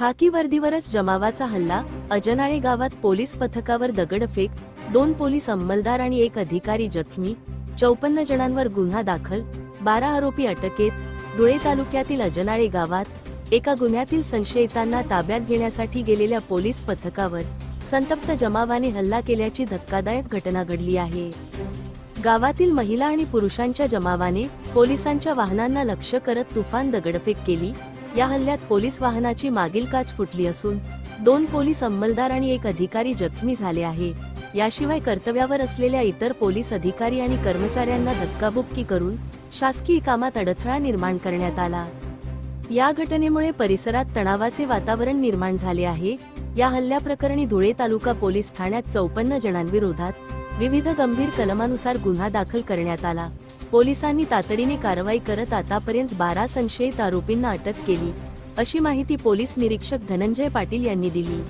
खाकी वर्दीवरच जमावाचा हल्ला अजनाळे गावात पोलीस पथकावर दगडफेक दोन पोलीस अंमलदार आणि एक अधिकारी जखमी चौपन्न जणांवर गुन्हा दाखल बारा आरोपी अटकेत धुळे तालुक्यातील अजनाळे गावात एका गुन्ह्यातील संशयितांना ताब्यात घेण्यासाठी गेलेल्या पोलीस पथकावर संतप्त जमावाने हल्ला केल्याची धक्कादायक घटना घडली आहे. गावातील महिला आणि पुरुषांच्या जमावाने पोलिसांच्या वाहनांना लक्ष्य करत तुफान दगडफेक केली या हल्ल्यात पोलीस वाहनाची मागील काच फुटली असून दोन पोलीस अंमलदार आणि एक अधिकारी जखमी झाले आहे. याशिवाय कर्तव्यावर असलेल्या इतर पोलीस अधिकारी आणि कर्मचाऱ्यांना धक्काबुक्की करून शासकीय कामात अडथळा निर्माण करण्यात आला. या घटनेमुळे परिसरात तणावाचे वातावरण निर्माण झाले आहे. या हल्ल्याप्रकरणी धुळे तालुका पोलीस ठाण्यात चौपन्न जणांविरोधात विविध गंभीर कलमानुसार गुन्हा दाखल करण्यात आला. पोलिसांनी तातडीने कारवाई करत आतापर्यंत बारा संशयित आरोपींना अटक केली अशी माहिती पोलीस निरीक्षक धनंजय पाटील यांनी दिली.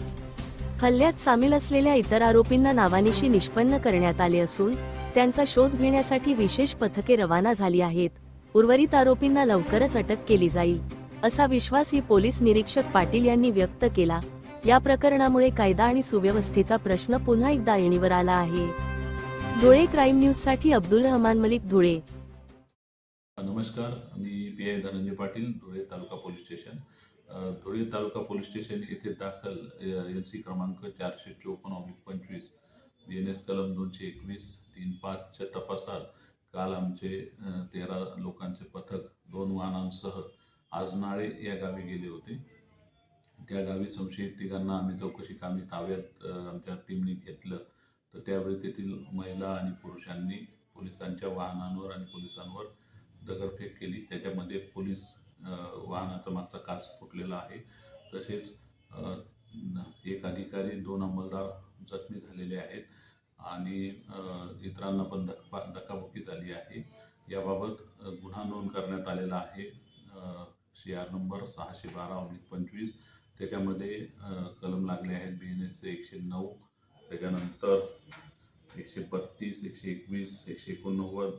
हल्ल्यात सामील असलेल्या इतर आरोपींना नावानिशी निष्पन्न करण्यात आले असून त्यांचा शोध घेण्यासाठी विशेष पथके रवाना झाली आहेत. उर्वरित आरोपींना लवकरच अटक केली जाईल असा विश्वासही पोलीस निरीक्षक पाटील यांनी व्यक्त केला. या प्रकरणामुळे कायदा आणि सुव्यवस्थेचा प्रश्न पुन्हा एकदा येणीवर आला आहे. धुळे क्राईम न्यूजसाठी अब्दुल रहमान मलिक धुळे. नमस्कार मी P I Dhananjay Patil Dhule taluka police station. Dhule taluka police station येथे दाखल एल सी क्रमांक चारशे चोपन्न ऑब्लिक पंचवीस बी एन एस कलम दोनशे एकवीस तीन पाचच्या तपासात काल आमचे तेरा लोकांचे पथक दोन वाहनांसह आजनाळे या गावी गेले होते. त्या गावी संशयित तिघांना आम्ही चौकशी कामी ताब्यात आमच्या टीमने घेतलं. तर त्यावेळी तेथील महिला आणि पुरुषांनी पोलिसांच्या वाहनांवर आणि पोलिसांवर दगडफेक केली. त्याच्यामध्ये पोलीस वाहनाचा मागचा काच फुटलेला आहे. तसेच एक अधिकारी दोन अंमलदार जखमी झालेले आहेत आणि इतरांना पण धक्का धक्काबुक्की झाली आहे. याबाबत गुन्हा नोंद करण्यात आलेला आहे. सी आर नंबर सहाशे बारा ऑब्लिक पंचवीस. त्याच्यामध्ये कलम लागले आहेत बी एन एसचे एकशे नऊ. त्याच्यानंतर एकशे बत्तीस एकशे एकवीस एकशे एकोणनव्वद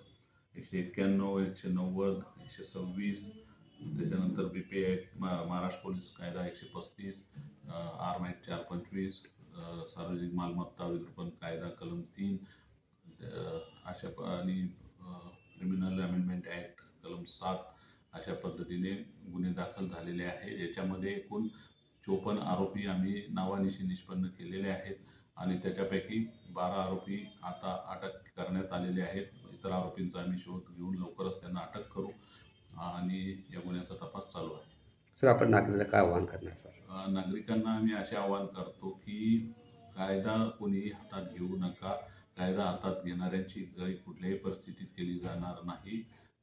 एकशे एक्क्याण्णव एकशे नव्वद एकशे सव्वीस त्याच्यानंतर बी पी ॲक्ट मा महाराष्ट्र पोलीस कायदा एकशे पस्तीस आर ॲक्ट चार पंचवीस सार्वजनिक मालमत्ता विद्रुपण कायदा कलम तीन अशा प आणि क्रिमिनल अमेंडमेंट ॲक्ट कलम सात अशा पद्धतीने गुन्हे दाखल झालेले आहे याच्यामध्ये एकूण चोपन्न आरोपी आम्ही नावानिशी निष्पन्न केलेले आहेत. आणि त्याच्यापैकी बारा आरोपी आता अटक करण्यात आलेले आहेत. इतर आरोपींचा आम्ही शोध घेऊन लवकरच त्यांना अटक करू आणि या गुन्ह्याचा तपास चालू आहे. सर आपण नागरिकांना काय आवाहन करणार सर? नागरिकांना आम्ही असे आवाहन करतो की कायदा कोणीही हातात घेऊ नका. कायदा हातात घेणाऱ्यांची गय कुठल्याही परिस्थितीत केली जाणार नाही.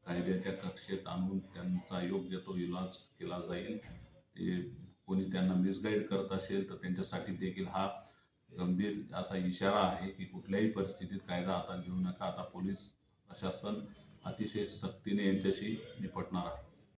कायद्याच्या कक्षेत आणून त्यांचा योग्य तो इलाज केला जाईल. ते कोणी त्यांना मिसगाईड करत असेल तर त्यांच्यासाठी देखील हा गंभीर असा इशारा आहे की कुठल्याही परिस्थितीत कायदा हातात घेऊ नका. आता पोलीस प्रशासन अतिशय सक्तीने यांच्याशी निपटणार आहे.